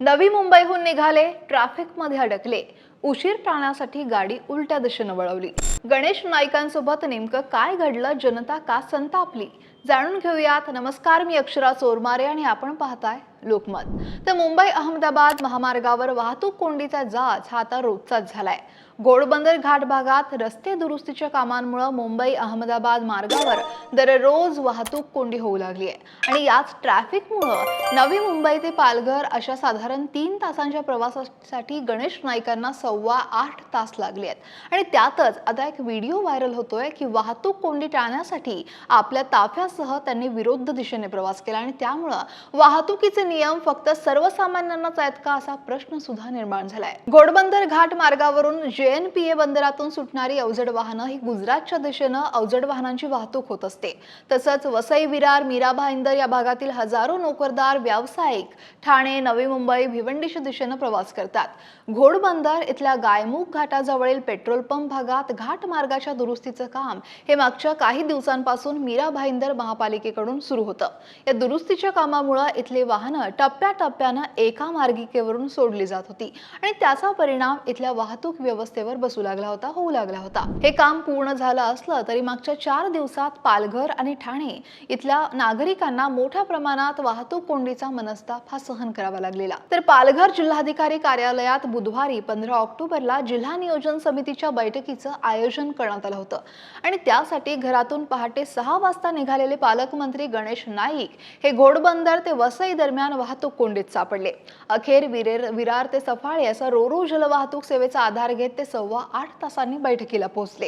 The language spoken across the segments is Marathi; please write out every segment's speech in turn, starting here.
नवी मुंबईहून निघाले ट्रॅफिकमध्ये अडकले. उशीर टाळण्यासाठी गाडी उलट्या दिशेनं वळवली. गणेश नाईकांसोबत नेमकं काय घडलं जनता का संतापली? जाणून घेऊयात. नमस्कार मी अक्षरा चोरमारे आणि आपण पाहताय लोकमत. तर मुंबई अहमदाबाद महामार्गावर वाहतूक कोंडीचा जाच हा आता रोजचाच झालाय. घोडबंदर घाट भागात रस्ते दुरुस्तीच्या कामांमुळे मुंबई अहमदाबाद मार्गावर दररोज वाहतूक कोंडी होऊ लागली आहे आणि याच ट्रॅफिकमुळं नवी मुंबई ते पालघर अशा साधारण तीन तासांच्या प्रवासासाठी गणेश नाईकांना सव्वा आठ तास लागले आहेत आणि त्यातच आता एक व्हिडिओ व्हायरल होतोय की वाहतूक कोंडी टाळण्यासाठी आपल्या ताफ्यासह त्यांनी विरुद्ध दिशेने प्रवास केला. आणि त्यामुळं वाहतुकीचे नियम फक्त सर्वसामान्यांनाच आहेत का असा प्रश्न सुद्धा निर्माण झालाय. घोडबंदर घाट मार्गावरून जेएनपीए बंदरातून सुटणारी अवजड वाहनं ही गुजरातच्या दिशेनं अवजड वाहनांची वाहतूक होत असते. तसंच वसई विरार मीरा भाईंदर या भागातील हजारो नोकरदार व्यावसायिक ठाणे नवी मुंबई भिवंडीच्या दिशेनं प्रवास करतात. घोडबंदर इथल्या गायमुख घाटाजवळील पेट्रोल पंप भागात घाट मार्गाच्या दुरुस्तीचं काम हे मागच्या काही दिवसांपासून मीरा भाईंदर महापालिकेकडून सुरू होतं. या दुरुस्तीच्या कामामुळे इथले वाहन टप्प्याटप्प्यानं एका मार्गिकेवरून सोडली जात होती. आणि त्याचा परिणाम इथल्या वाहतूक व्यवस्थेवर बसू लागला होता होऊ लागला होता. हे काम पूर्ण झालं असलं तरी मागच्या चार दिवसात पालघर आणि ठाणे इथल्या नागरिकांना मोठ्या प्रमाणात वाहतूक कोंडीचा मनस्ताप हा सहन करावा लागलेला. तर पालघर जिल्हाधिकारी कार्यालयात बुधवारी पंधरा ऑक्टोबरला जिल्हा नियोजन समितीच्या बैठकीचं आयोजन करण्यात आलं होतं. आणि त्यासाठी घरातून पहाटे सहा वाजता निघालेले पालकमंत्री गणेश नाईक हे घोडबंदर ते वसई दरम्यान विमान वाहतूक कोंडीत सापडले. अखेर विरेर विरार ते सफाळे असा रोरो जलवाहतूक सेवेचा आधार घेत ते सव्वा आठ तासांनी बैठकीला पोहोचले.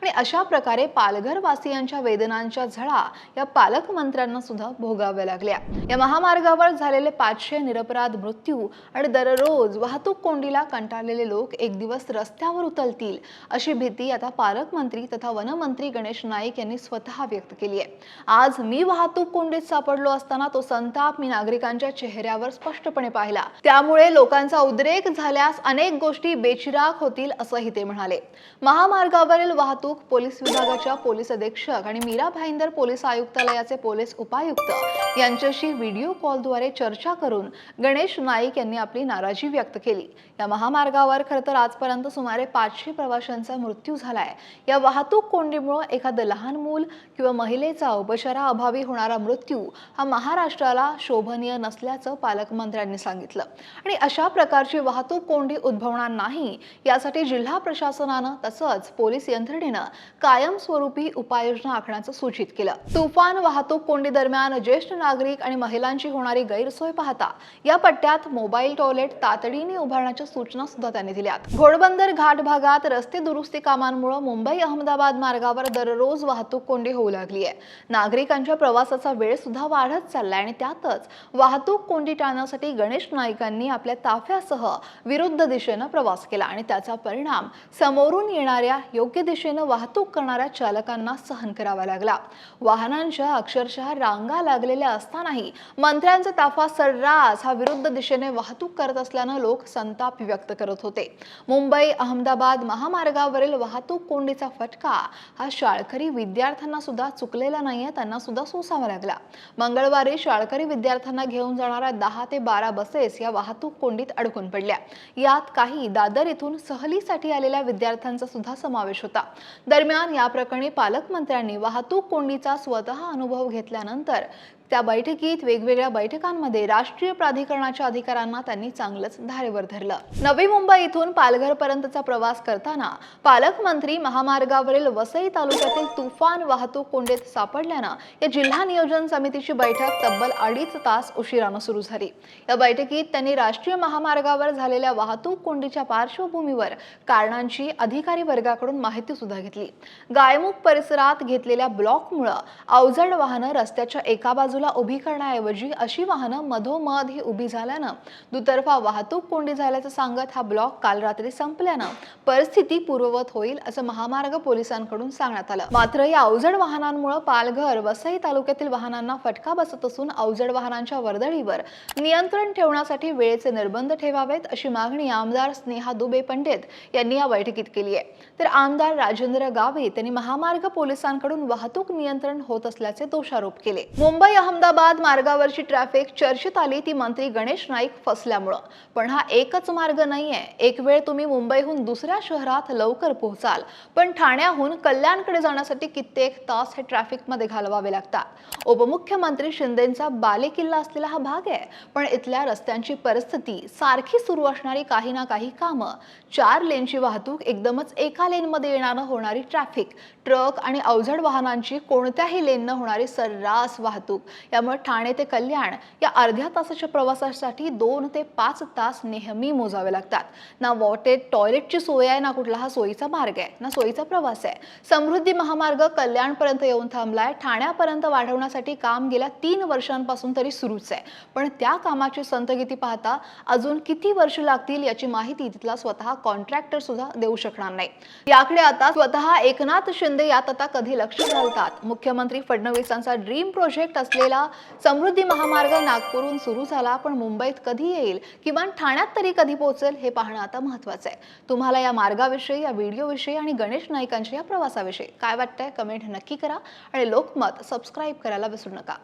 आणि अशा प्रकारे पालघर वासियांच्या वेदनांच्या झळा या पालकमंत्र्यांना सुद्धा भोगाव्या लागल्या. या महामार्गावर झालेले पाचशे निरपराध मृत्यू आणि दररोज वाहतूक कोंडीला कंटाळलेले लोक एक दिवस रस्त्यावर उतरतील अशी भीती आता पालकमंत्री तथा वनमंत्री गणेश नाईक यांनी स्वतः व्यक्त केली आहे. आज मी वाहतूक कोंडीत सापडलो असताना तो संताप मी नागरिकांच्या चेहऱ्यावर स्पष्टपणे पाहिला. त्यामुळे लोकांचा उद्रेक झाल्यास अनेक गोष्टी बेचिराग होतील असंही ते म्हणाले. महामार्गावरील वाहतूक पोलीस विभागाच्या पोलीस अधीक्षक आणि मीरा भाईंदर पोलीस आयुक्तालयाचे पोलीस उपायुक्त यांच्याशी व्हिडिओ कॉलद्वारे चर्चा करून गणेश नाईक यांनी आपली नाराजी व्यक्त केली. या महामार्गावर खरं तर आजपर्यंत सुमारे पाचशे प्रवाशांचा मृत्यू झालाय. या वाहतूक कोंडीमुळे एखादं लहान मूल किंवा महिलेचा उपचाराअभावी होणारा मृत्यू हा महाराष्ट्राला शोभनीय नसतो नसल्याचं पालकमंत्र्यांनी सांगितलं. आणि अशा प्रकारची वाहतूक कोंडी उद्भवणार नाही यासाठी जिल्हा प्रशासनानं तसंच पोलीस यंत्रणेनं कायमस्वरूपी उपाययोजना आखण्याचं सूचित केलं. तुफान वाहतूक कोंडी दरम्यान ज्येष्ठ नागरिक आणि महिलांची होणारी गैरसोय पाहता या पट्ट्यात मोबाईल टॉयलेट तातडीने उभारण्याच्या सूचना सुद्धा त्यांनी दिल्यात. घोडबंदर घाट भागात रस्ते दुरुस्ती कामांमुळे मुंबई अहमदाबाद मार्गावर दररोज वाहतूक कोंडी होऊ लागली आहे नागरिकांच्या प्रवासाचा वेळ सुद्धा वाढत चाललाय आणि त्यातच वाहतूक वाहतूक कोंडी टाळण्यासाठी गणेश नाईकांनी आपल्या ताफ्यासह विरुद्ध दिशेनं प्रवास केला आणि त्याचा परिणाम समोरून येणाऱ्या योग्य दिशेनं वाहतूक करणाऱ्या चालकांना सहन करावा लागला. वाहनांच्या अक्षरशः रांगा लागलेल्या असतानाही मंत्र्यांचा ताफा सर्रास हा विरुद्ध दिशेने वाहतूक करत असल्यानं लोक संताप व्यक्त करत होते. मुंबई अहमदाबाद महामार्गावरील वाहतूक कोंडीचा फटका हा शाळकरी विद्यार्थ्यांना सुद्धा चुकलेला नाहीये त्यांना सुद्धा सोसावा लागला. मंगळवारी शाळकरी विद्यार्थ्यांना घेऊन जाणाऱ्या दहा ते बारा बसेस या वाहतूक कोंडीत अडकून पडल्या. यात काही दादर येथून सहलीसाठी आलेल्या विद्यार्थ्यांचा सुद्धा समावेश होता. दरम्यान या प्रकरणी पालकमंत्र्यांनी वाहतूक कोंडीचा स्वतः अनुभव घेतल्यानंतर त्या बैठकीत वेगवेगळ्या बैठकांमध्ये राष्ट्रीय प्राधिकरणाच्या अधिकाऱ्यांना त्यांनी चांगलंच धारेवर धरलं. नवी मुंबई इथून पालघर पर्यंतचा प्रवास करताना पालकमंत्री महामार्गावरील वसई तालुक्यातील तुफान वाहतूक कोंडीत सापडल्यानं या जिल्हा नियोजन समितीची बैठक तब्बल अडीच तास उशिरानं सुरू झाली. या बैठकीत त्यांनी राष्ट्रीय महामार्गावर झालेल्या वाहतूक कोंडीच्या पार्श्वभूमीवर कारणांची अधिकारी वर्गाकडून माहिती सुद्धा घेतली. गायमुख परिसरात घेतलेल्या ब्लॉकमुळं अवजड वाहनं रस्त्याच्या एका बाजूला उभी करण्याऐवजी अशी वाहनं मधोमध ही उभी झाल्यानं दुतर्फा वाहतूक कोंडी झाल्याचं सांगत हा ब्लॉक काल रात्री संपल्यानं परिस्थिती पूर्ववत होईल असं महामार्ग पोलिसांकडून सांगण्यात आलं. मात्र या अवजड वाहनांमुळे पालघर वसई तालुक्यातील वाहनांना फटका बसत असून अवजड वाहनांच्या वर्दळीवर नियंत्रण ठेवण्यासाठी वेळेचे निर्बंध ठेवावेत अशी मागणी आमदार स्नेहा दुबे पंडित यांनी या बैठकीत केली आहे. तर आमदार राजेंद्र गावे यांनी महामार्ग पोलिसांकडून वाहतूक नियंत्रण होत असल्याचे दोषारोप केले. मुंबई अहमदाबाद मार्गावरची ट्रॅफिक चर्चेत आली ती मंत्री गणेश नाईक फसल्यामुळं. पण हा एकच मार्ग नाहीये. एक वेळ तुम्ही मुंबईहून दुसऱ्या शहरात लवकर पोहोचाल. पण ठाण्याहून कल्याणकडे जाण्यासाठी कित्येक तास हे ट्रॅफिकमध्ये घालवावे लागतात. उपमुख्यमंत्री शिंदेचा बालेकिल्ला असलेला हा भाग आहे. पण इथल्या रस्त्यांची परिस्थिती सारखी सुरू असणारी काही ना काही कामं चार लेनची वाहतूक एकदमच एका लेनमध्ये येणारं होणारी ट्रॅफिक ट्रक आणि अवजड वाहनांची कोणत्याही लेननं होणारी सर्रास वाहतूक. यामुळे ठाणे ते कल्याण या अर्ध्या तासाच्या प्रवासासाठी दोन ते पाच तास नेहमी मोजावे लागतात. ना वॉटेड टॉयलेटची सोय आहे ना कुठला हा सोयीचा मार्ग आहे ना सोयीचा प्रवास आहे. समृद्धी महामार्ग कल्याणपर्यंत येऊन थांबलाय. ठाण्यापर्यंत वाढवण्यासाठी काम गेल्या तीन वर्षांपासून तरी सुरूच आहे. पण त्या कामाची संतगती पाहता अजून किती वर्ष लागतील याची माहिती तिथला स्वतः कॉन्ट्रॅक्टर सुद्धा देऊ शकणार नाही. याकडे आता स्वतः एकनाथ शिंदे यात आता कधी लक्ष घालतात. मुख्यमंत्री फडणवीसांचा ड्रीम प्रोजेक्ट असलेला समृद्धी महामार्ग नागपूरहून सुरू झाला पण मुंबईत कधी येईल? किमान ठाण्यात तरी कधी पोहोचेल? हे पाहणं आता महत्वाचं आहे. तुम्हाला या मार्गाविषयी या व्हिडिओविषयी आणि गणेश नाईकांच्या या प्रवासाविषयी काय वाटतंय? कमेंट नक्की करा आणि लोकमत सबस्क्राईब करायला विसरू नका.